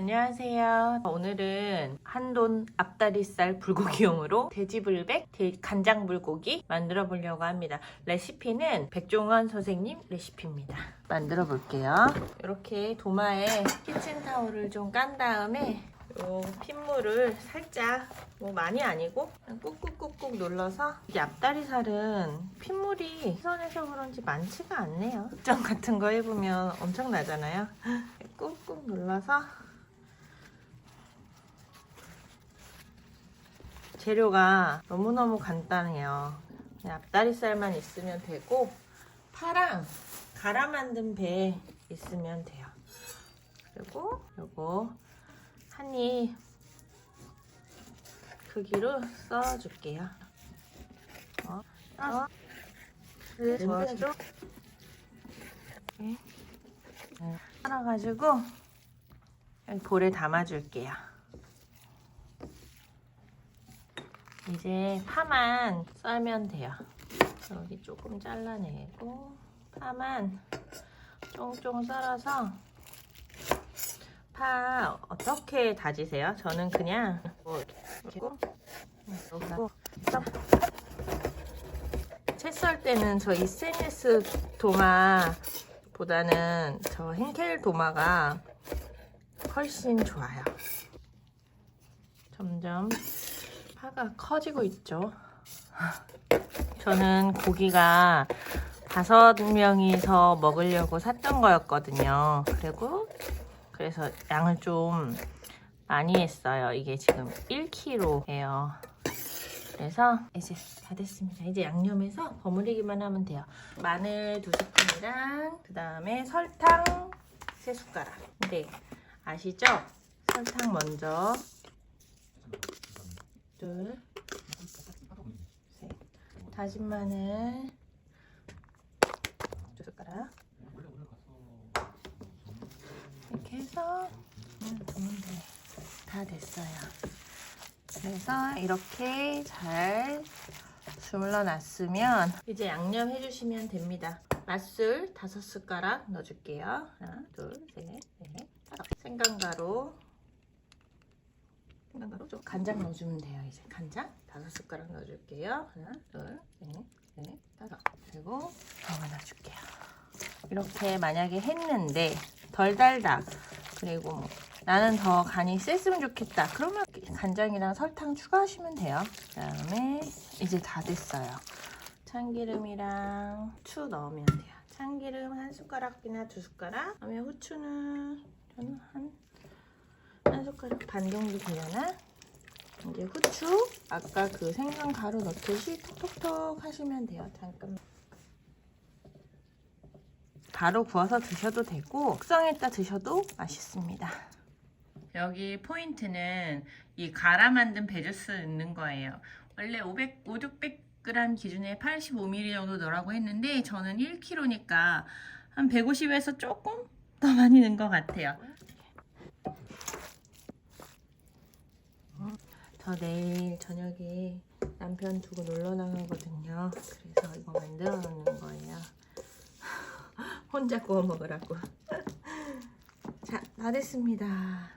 안녕하세요. 오늘은 한돈 앞다리살 불고기용으로 돼지불백, 돼- 간장 불고기 만들어 보려고 합니다. 레시피는 백종원 선생님 레시피입니다. 만들어 볼게요. 이렇게 도마에 키친타올을 좀 깐 다음에 요 핏물을 살짝 뭐 많이 아니고 꾹꾹꾹꾹 눌러서 이 앞다리살은 핏물이 시선에서 그런지 많지가 않네요. 특정 같은 거 해보면 엄청 나잖아요. 꾹꾹 눌러서 재료가 너무너무 간단해요. 앞다리살만 있으면 되고 파랑 갈아 만든 배 있으면 돼요. 그리고 요거 한입 크기로 썰어줄게요. 어, 어, 그 저어줘. 이렇게 썰어가지고 볼에 담아줄게요. 이제 파만 썰면 돼요. 여기 조금 잘라내고 파만 쫑쫑 썰어서 파 어떻게 다지세요? 저는 그냥 뭐 이렇게 채썰 때는 저 이세니스 도마보다는 저 henkel 도마가 훨씬 좋아요. 점점 파가 커지고 있죠. 저는 고기가 다섯 명이서 먹으려고 샀던 거였거든요. 그리고 그래서 양을 좀 많이 했어요. 이게 지금 1kg예요. 그래서 이제 다 됐습니다. 이제 양념해서 버무리기만 하면 돼요. 마늘 두 스푼이랑 그 다음에 설탕 세 숟가락. 근데 아시죠? 설탕 먼저 둘, 셋. 다진 마늘 두 숟가락. 이렇게 해서 두면 돼. 다 됐어요. 그래서 이렇게 잘 주물러 놨으면 이제 양념 해주시면 됩니다. 맛술 다섯 숟가락 넣어줄게요. 하나, 둘, 셋, 넷, 다섯. 생강가루 간장 넣어주면 돼요. 이제 간장 다섯 숟가락 넣어줄게요. 하나, 둘, 셋, 넷, 다섯. 그리고 더 넣어줄게요. 이렇게 만약에 했는데 덜 달다. 그리고 뭐 나는 더 간이 셌으면 좋겠다. 그러면 간장이랑 설탕 추가하시면 돼요. 그다음에 이제 다 됐어요. 참기름이랑 후추 넣으면 돼요. 참기름 한 숟가락이나 두 숟가락. 그다음에 후추는 저는 한, 한 숟가락 반 정도 되려나? 이제 후추 아까 그 생강 가루 넣듯이 톡톡톡 하시면 돼요. 잠깐만. 바로 구워서 드셔도 되고 숙성했다 드셔도 맛있습니다. 여기 포인트는 이 갈아 만든 배주스 넣는 거예요. 원래 500, 5, 600g 기준에 85ml 정도 넣으라고 했는데 저는 1kg니까 한 150에서 조금 더 많이 넣은 것 같아요. 저 내일 저녁에 남편 두고 놀러 나가거든요. 그래서 이거 만들어 놓는 거예요. 혼자 구워 먹으라고. 자, 다 됐습니다.